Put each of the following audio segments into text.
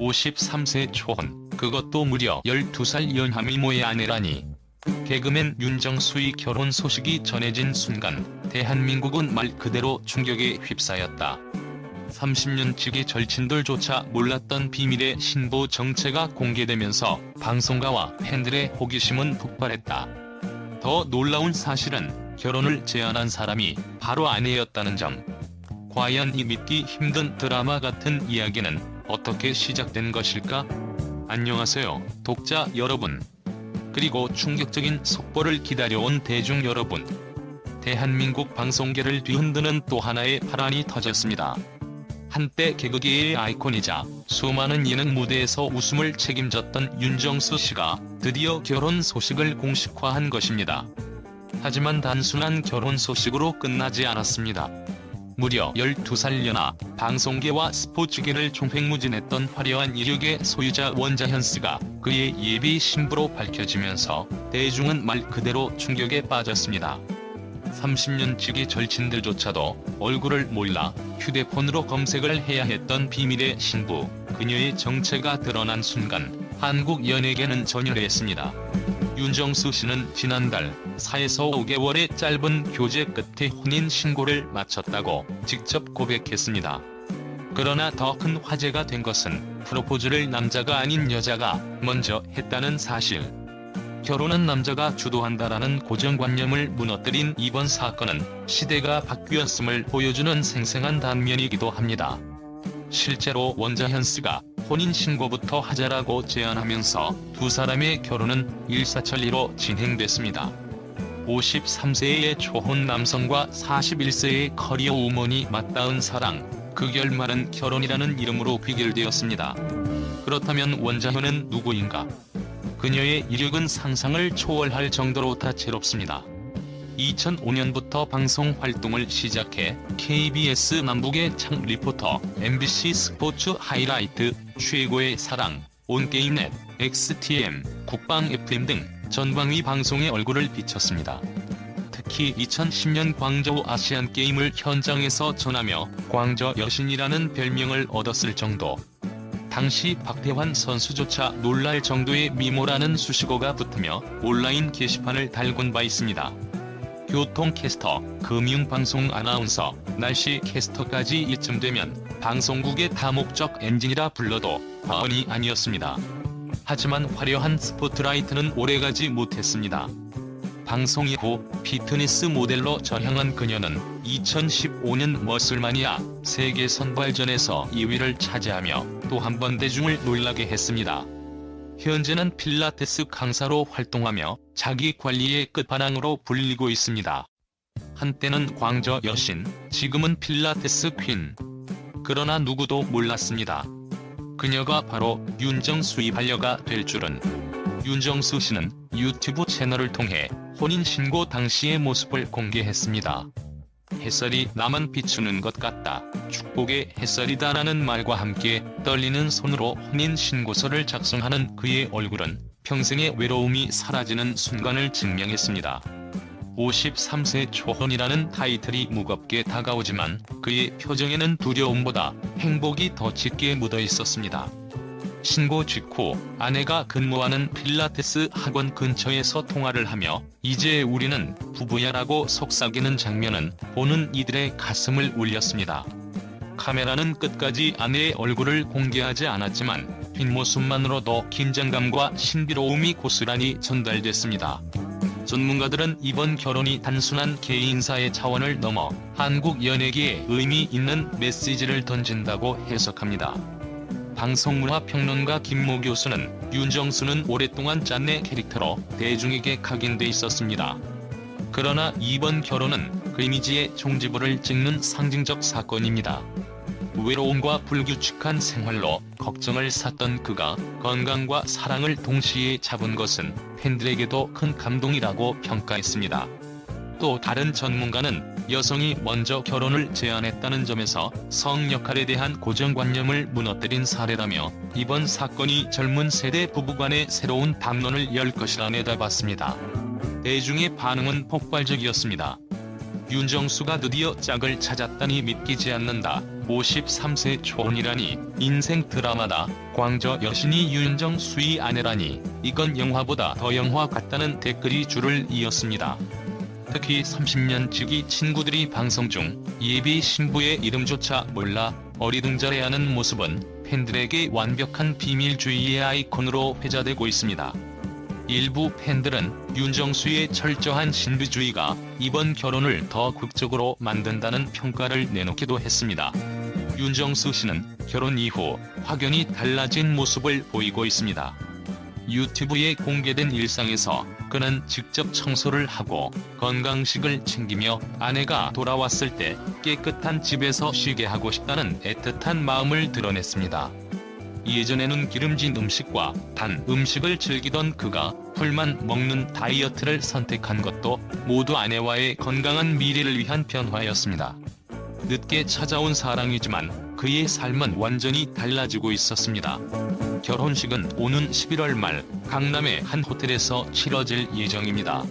53세 초혼, 그것도 무려 12살 연하 미모의 아내라니. 개그맨 윤정수의 결혼 소식이 전해진 순간 대한민국은 말 그대로 충격에 휩싸였다. 30년 지기 절친들조차 몰랐던 비밀의 신부 정체가 공개되면서 방송가와 팬들의 호기심은 폭발했다. 더 놀라운 사실은 결혼을 제안한 사람이 바로 아내였다는 점. 과연 이 믿기 힘든 드라마 같은 이야기는 어떻게 시작된 것일까? 안녕하세요, 독자 여러분. 그리고 충격적인 속보를 기다려온 대중 여러분. 대한민국 방송계를 뒤흔드는 또 하나의 파란이 터졌습니다. 한때 개그계의 아이콘이자 수많은 예능 무대에서 웃음을 책임졌던 윤정수 씨가 드디어 결혼 소식을 공식화한 것입니다. 하지만 단순한 결혼 소식으로 끝나지 않았습니다. 무려 12살 연하 방송계와 스포츠계를 총횡무진했던 화려한 이력의 소유자 원자현 씨가 그의 예비 신부로 밝혀지면서 대중은 말 그대로 충격에 빠졌습니다. 30년 지기 절친들조차도 얼굴을 몰라 휴대폰으로 검색을 해야 했던 비밀의 신부, 그녀의 정체가 드러난 순간 한국 연예계는 전열했습니다. 윤정수 씨는 지난달 4에서 5개월의 짧은 교제 끝에 혼인 신고를 마쳤다고 직접 고백했습니다. 그러나 더 큰 화제가 된 것은 프로포즈를 남자가 아닌 여자가 먼저 했다는 사실. 결혼은 남자가 주도한다라는 고정관념을 무너뜨린 이번 사건은 시대가 바뀌었음을 보여주는 생생한 단면이기도 합니다. 실제로 원자현 씨가 혼인 신고부터 하자라고 제안하면서 두 사람의 결혼은 일사천리로 진행됐습니다. 53세의 초혼 남성과 41세의 커리어 우먼이 맞닿은 사랑, 그 결말은 결혼이라는 이름으로 귀결되었습니다. 그렇다면 원자현은 누구인가? 그녀의 이력은 상상을 초월할 정도로 다채롭습니다. 2005년부터 방송 활동을 시작해 KBS 남북의 창 리포터, MBC 스포츠 하이라이트, 최고의 사랑, 온게임넷, XTM, 국방 FM 등 전방위 방송에 얼굴을 비쳤습니다. 특히 2010년 광저우 아시안 게임을 현장에서 전하며 광저 여신이라는 별명을 얻었을 정도. 당시 박태환 선수조차 놀랄 정도의 미모라는 수식어가 붙으며 온라인 게시판을 달군 바 있습니다. 교통캐스터, 금융방송 아나운서, 날씨 캐스터까지 이쯤 되면 방송국의 다목적 엔진이라 불러도 과언이 아니었습니다. 하지만 화려한 스포트라이트는 오래가지 못했습니다. 방송 이후 피트니스 모델로 전향한 그녀는 2015년 머슬마니아 세계 선발전에서 2위를 차지하며 또 한 번 대중을 놀라게 했습니다. 현재는 필라테스 강사로 활동하며 자기 관리의 끝판왕으로 불리고 있습니다. 한때는 광저 여신, 지금은 필라테스 퀸. 그러나 누구도 몰랐습니다. 그녀가 바로 윤정수의 반려가 될 줄은. 윤정수 씨는 유튜브 채널을 통해 혼인 신고 당시의 모습을 공개했습니다. 햇살이 나만 비추는 것 같다. 축복의 햇살이다라는 말과 함께 떨리는 손으로 혼인 신고서를 작성하는 그의 얼굴은 평생의 외로움이 사라지는 순간을 증명했습니다. 53세 초혼이라는 타이틀이 무겁게 다가오지만 그의 표정에는 두려움보다 행복이 더 짙게 묻어 있었습니다. 신고 직후 아내가 근무하는 필라테스 학원 근처에서 통화를 하며 이제 우리는 부부야라고 속삭이는 장면은 보는 이들의 가슴을 울렸습니다. 카메라는 끝까지 아내의 얼굴을 공개하지 않았지만 뒷모습만으로도 긴장감과 신비로움이 고스란히 전달됐습니다. 전문가들은 이번 결혼이 단순한 개인사의 차원을 넘어 한국 연예계에 의미 있는 메시지를 던진다고 해석합니다. 방송문화 평론가 김모 교수는 윤정수는 오랫동안 짠내 캐릭터로 대중에게 각인돼 있었습니다. 그러나 이번 결혼은 그 이미지의 종지부를 찍는 상징적 사건입니다. 외로움과 불규칙한 생활로 걱정을 샀던 그가 건강과 사랑을 동시에 잡은 것은 팬들에게도 큰 감동이라고 평가했습니다. 또 다른 전문가는 여성이 먼저 결혼을 제안했다는 점에서 성 역할에 대한 고정관념을 무너뜨린 사례라며 이번 사건이 젊은 세대 부부 간의 새로운 담론을 열 것이라 내다봤습니다. 대중의 반응은 폭발적이었습니다. 윤정수가 드디어 짝을 찾았다니 믿기지 않는다. 53세 초혼이라니 인생 드라마다. 광저 여신이 윤정수의 아내라니 이건 영화보다 더 영화 같다는 댓글이 줄을 이었습니다. 특히 30년 지기 친구들이 방송 중 예비 신부의 이름조차 몰라 어리둥절해하는 모습은 팬들에게 완벽한 비밀주의의 아이콘으로 회자되고 있습니다. 일부 팬들은 윤정수의 철저한 신비주의가 이번 결혼을 더 극적으로 만든다는 평가를 내놓기도 했습니다. 윤정수 씨는 결혼 이후 확연히 달라진 모습을 보이고 있습니다. 유튜브에 공개된 일상에서 그는 직접 청소를 하고 건강식을 챙기며 아내가 돌아왔을 때 깨끗한 집에서 쉬게 하고 싶다는 애틋한 마음을 드러냈습니다. 예전에는 기름진 음식과 단 음식을 즐기던 그가 풀만 먹는 다이어트를 선택한 것도 모두 아내와의 건강한 미래를 위한 변화였습니다. 늦게 찾아온 사랑이지만 그의 삶은 완전히 달라지고 있었습니다. 결혼식은 오는 11월 말 강남의 한 호텔에서 치러질 예정입니다.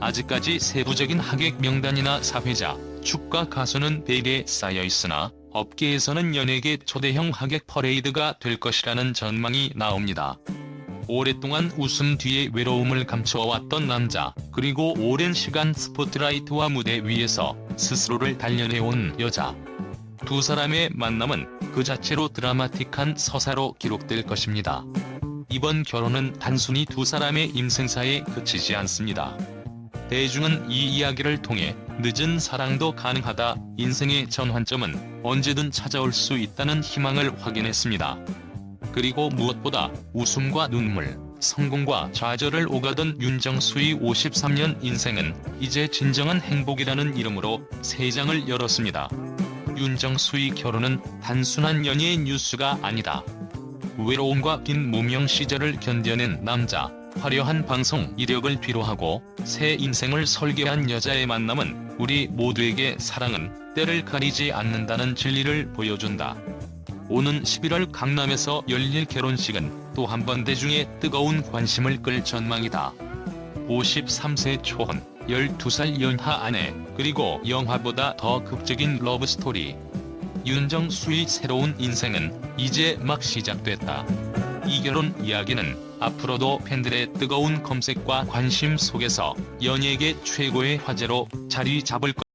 아직까지 세부적인 하객 명단이나 사회자, 축가 가수는 베일에 쌓여 있으나 업계에서는 연예계 초대형 하객 퍼레이드가 될 것이라는 전망이 나옵니다. 오랫동안 웃음 뒤에 외로움을 감춰왔던 남자, 그리고 오랜 시간 스포트라이트와 무대 위에서 스스로를 단련해온 여자. 두 사람의 만남은 그 자체로 드라마틱한 서사로 기록될 것입니다. 이번 결혼은 단순히 두 사람의 임생사에 그치지 않습니다. 대중은 이 이야기를 통해 늦은 사랑도 가능하다, 인생의 전환점은 언제든 찾아올 수 있다는 희망을 확인했습니다. 그리고 무엇보다 웃음과 눈물, 성공과 좌절을 오가던 윤정수의 53년 인생은 이제 진정한 행복이라는 이름으로 새 장을 열었습니다. 윤정수의 결혼은 단순한 연예의 뉴스가 아니다. 외로움과 긴 무명 시절을 견뎌낸 남자, 화려한 방송 이력을 필요하고 새 인생을 설계한 여자의 만남은 우리 모두에게 사랑은 때를 가리지 않는다는 진리를 보여준다. 오는 11월 강남에서 열릴 결혼식은 또 한 번 대중의 뜨거운 관심을 끌 전망이다. 53세 초혼, 12살 연하 아내, 그리고 영화보다 더 극적인 러브스토리. 윤정수의 새로운 인생은 이제 막 시작됐다. 이 결혼 이야기는 앞으로도 팬들의 뜨거운 검색과 관심 속에서 연예계 최고의 화제로 자리 잡을 것.